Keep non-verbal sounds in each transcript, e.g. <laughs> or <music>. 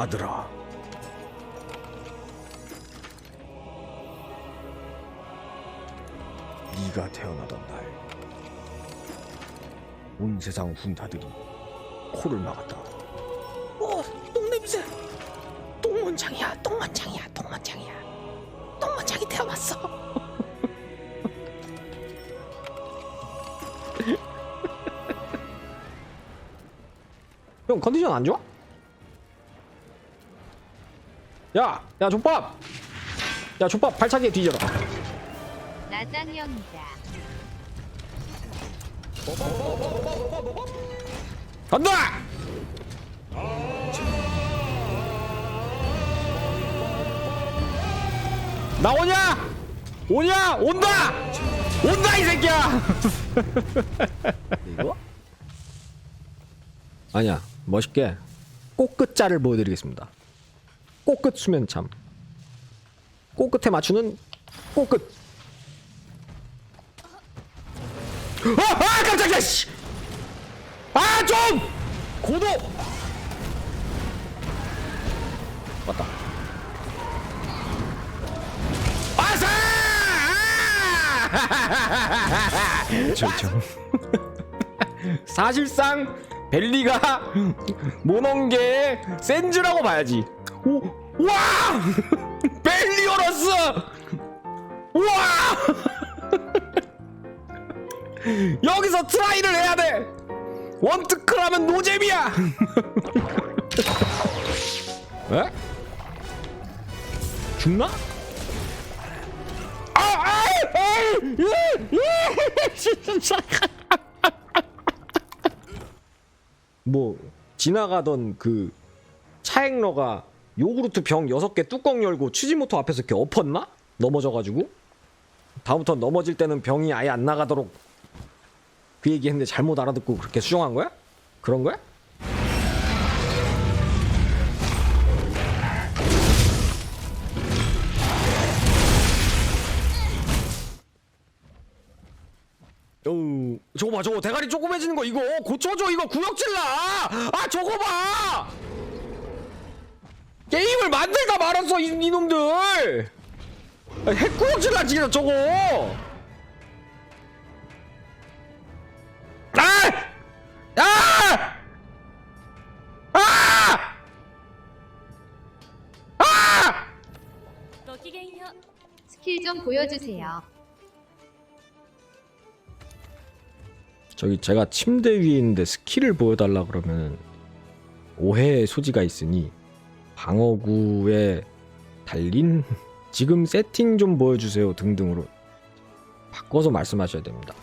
아들아. 네가 태어나던 날, 온 세상 훈타들이 코를 막았다. 오, 똥냄새. 똥문장이야, 똥문장이야, 똥문장이야. 똥문장이 태어났어. <laughs> 형 컨디션 안 좋아? 야, 야 족밥. 야 족밥 발차기에 뒤져라. 나장형이다. 간다. 나 오냐? 오냐? 온다! 온다 이 새끼야! <laughs> 이거? 아니야 멋있게 꽃끝자를 보여드리겠습니다 꽃끝 수면참 꽃끝에 맞추는 꽃끝 아! 아 깜짝이야 씨! 아 좀! 고도! 맞다 아사! 절정 사실상 벨리가 모넌게 센즈라고 봐야지 오! 와! <laughs> 벨리오러스! 와! <laughs> 여기서 트라이를 해야 돼! 원트크라면 노잼이야! <laughs> 에? 죽나? 아! 아! 아! 진짜 뭐 지나가던 그 차행러가 요구르트 병 6개 뚜껑 열고 추지모토 앞에서 이렇게 엎었나? 넘어져가지고 다음부터 넘어질 때는 병이 아예 안 나가도록 그 얘기했는데 잘못 알아듣고 그렇게 수정한 거야? 그런 거야? 어, 저거 봐, 저거 대가리 조그매지는 거 이거 고쳐줘 이거 구역질라. 아, 저거 봐. 게임을 만들다 말았어 이, 이놈들. 아, 핵구역질라 진짜 저거. 아! 아! 아! 아! 스킬 좀 보여주세요. 저기 제가 침대 위에 있는데 스킬을 보여달라 그러면 오해의 소지가 있으니 방어구에 달린 <laughs> 지금 세팅 좀 보여주세요 등등으로 바꿔서 말씀하셔야 됩니다.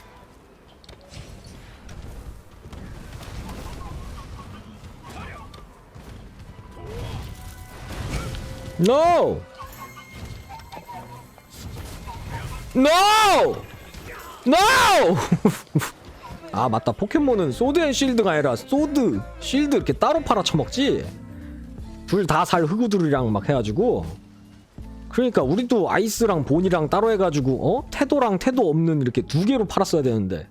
No! No! No! <laughs> 아 맞다 포켓몬은 소드 앤 실드가 아니라 소드 실드 이렇게 따로 팔아 처먹지 둘 다 살 흑우들이랑 막 해가지고. 그러니까 우리도 아이스랑 본이랑 따로 해가지고 어? 태도랑 태도 없는 이렇게 두 개로 팔았어야 되는데.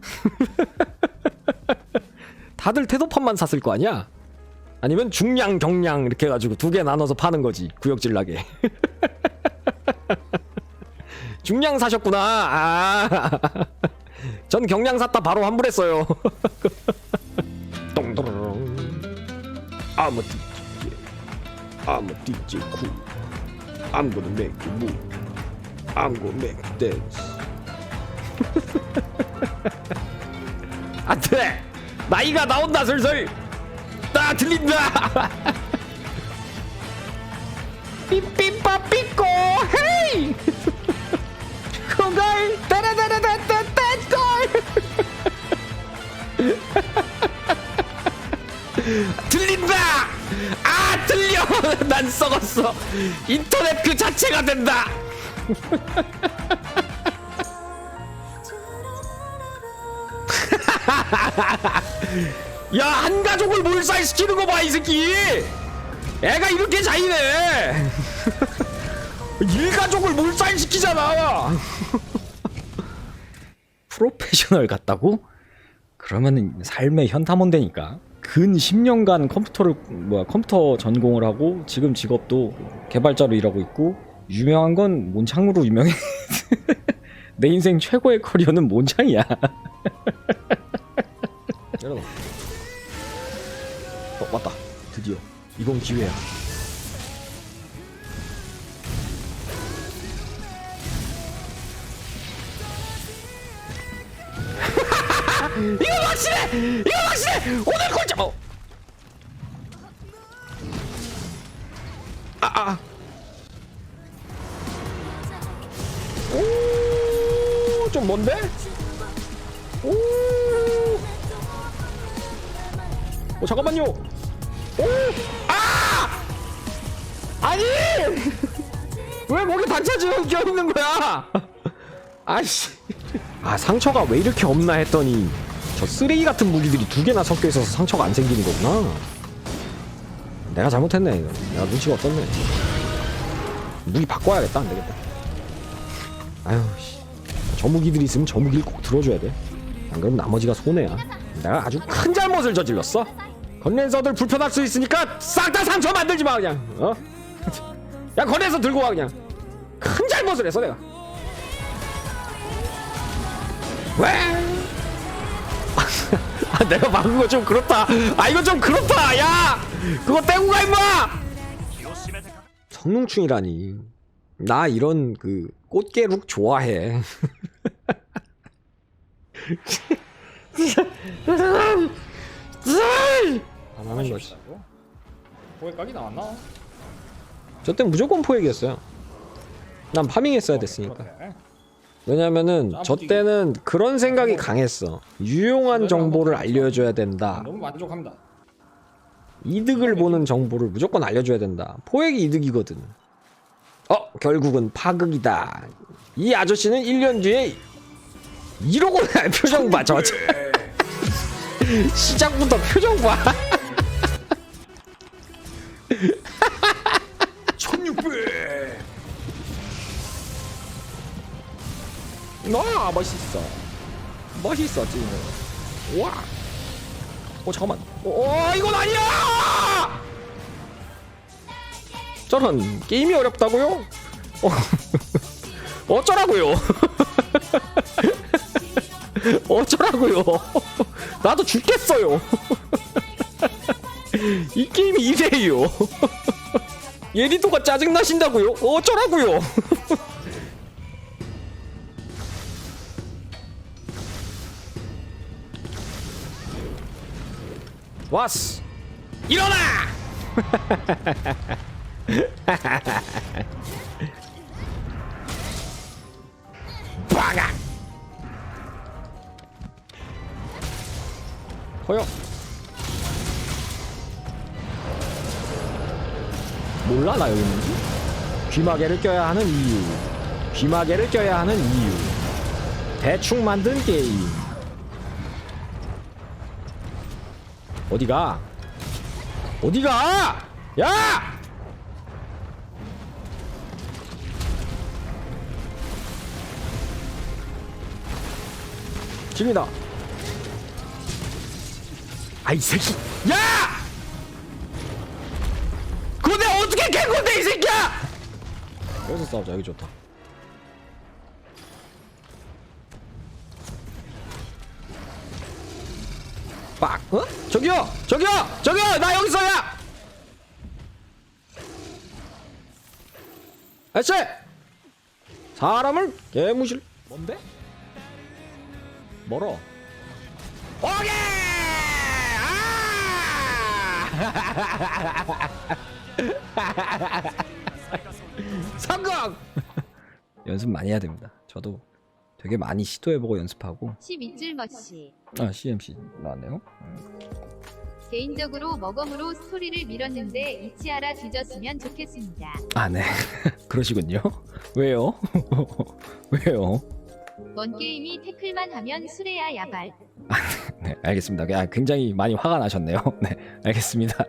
<laughs> 다들 태도판만 샀을 거 아니야? 아니면 중량 경량 이렇게 해가지고 두 개 나눠서 파는 거지 구역질나게. <laughs> 중량 사셨구나. 아. <laughs> 전 경량 샀다 바로 환불했어요. 똥도롱. 아무 DJ, 아무 DJ cool. I'm gonna make you move. I'm gonna make you dance. 안돼. 나이가 나온다 슬슬. 나 들린다. 삐삐빠 삐꼬 헤이. 그걸 따라따라따따 들린다! 아 들려! <laughs> 난 썩었어. 인터넷 그 자체가 된다. <laughs> 야 한 가족을 몰살시키는 거 봐 이 새끼. 애가 이렇게 잔인해. <laughs> 일가족을 몰살시키잖아. 프로페셔널 같다고? 그러면은 삶의 현타몬 되니까 근 10년간 컴퓨터를 뭐야 컴퓨터 전공을 하고 지금 직업도 개발자로 일하고 있고 유명한 건 몬창으로 유명해. <laughs> 내 인생 최고의 커리어는 몬창이야. <laughs> 여러분. 어 왔다. 드디어 이번 기회야. <laughs> 이거 확실해! 이거! 오늘 골자! 어. 아, 아. 오, 좀 뭔데? 오. 어, 잠깐만요. 오! 아! 아니! <laughs> 왜 거기 단차지가 껴 있는 거야? <laughs> 아이씨. 아 상처가 왜 이렇게 없나 했더니 저 쓰레기 같은 무기들이 두 개나 섞여 있어서 상처가 안 생기는 거구나. 내가 잘못했네. 이거. 내가 눈치가 없었네. 무기 바꿔야겠다. 안 되겠다. 아유 씨. 저 무기들이 있으면 저 무기를 꼭 들어줘야 돼. 안 그러면 나머지가 손해야. 내가 아주 큰 잘못을 저질렀어. 건랜서들 불편할 수 있으니까 싹 다 상처 만들지 마 그냥. 어? <laughs> 야 건랜서 들고 와 그냥. 큰 잘못을 했어 내가. 왜? 아, <laughs> 내가 막은 거 좀 그렇다. 아, 이거 좀 그렇다. 야, 그거 떼고 가 임마. 성능충이라니. 나 이런 그 꽃게룩 좋아해. <laughs> 안 하는 거지. 거기까지 나왔나? 저 때 무조건 포획이었어요. 난 파밍했어야 됐으니까. 왜냐면은 저 때는 그런 생각이 강했어. 유용한 정보를 알려줘야 된다. 너무 만족합니다. 이득을 보는 정보를 무조건 알려줘야 된다. 포획이 이득이거든. 어, 결국은 파극이다. 이 아저씨는 1년 뒤에 이러고 <laughs> 표정 봐, 저. 저. <laughs> 시작부터 표정 봐. 와, 멋있어. 멋있어, 지금. 와. 어, 잠깐만. 어, 어, 이건 아니야! 저런, 게임이 어렵다고요? 어, <laughs> 어쩌라고요? <laughs> 어쩌라고요? 나도 죽겠어요. <laughs> 이 게임이 이래요. 예리도가 짜증나신다고요? 어쩌라고요? 왔어. 일어나! <laughs> 빠가! 허여. 몰라 나 여기 있는지? 귀마개를 껴야 하는 이유. 귀마개를 껴야 하는 이유. 대충 만든 게임. 어디가? 어디가? 야! 집니다. 아이 새끼. 야! 그거 내가 어떻게 캔 건데 이 새끼야! 여기서 싸우자 여기 좋다. 빡! 어? 저기요! 저기요! 저기요! 나 여기 있어야! 아저씨! 사람을 개무실 뭔데? 멀어 오케이! 아! <laughs> 성공! <laughs> 연습 많이 해야 됩니다. 저도 되게 많이 시도해보고 연습하고 12줄 머시. 아 CMC 나왔네요. 개인적으로 먹음으로 스토리를 밀었는데 이치아라 뒤졌으면 좋겠습니다. 아 네. <laughs> 그러시군요. 왜요? <laughs> 왜요? 원 게임이 태클만 하면 수레야 야발. 네, 알겠습니다. 아, 굉장히 많이 화가 나셨네요. <laughs> 네, 알겠습니다.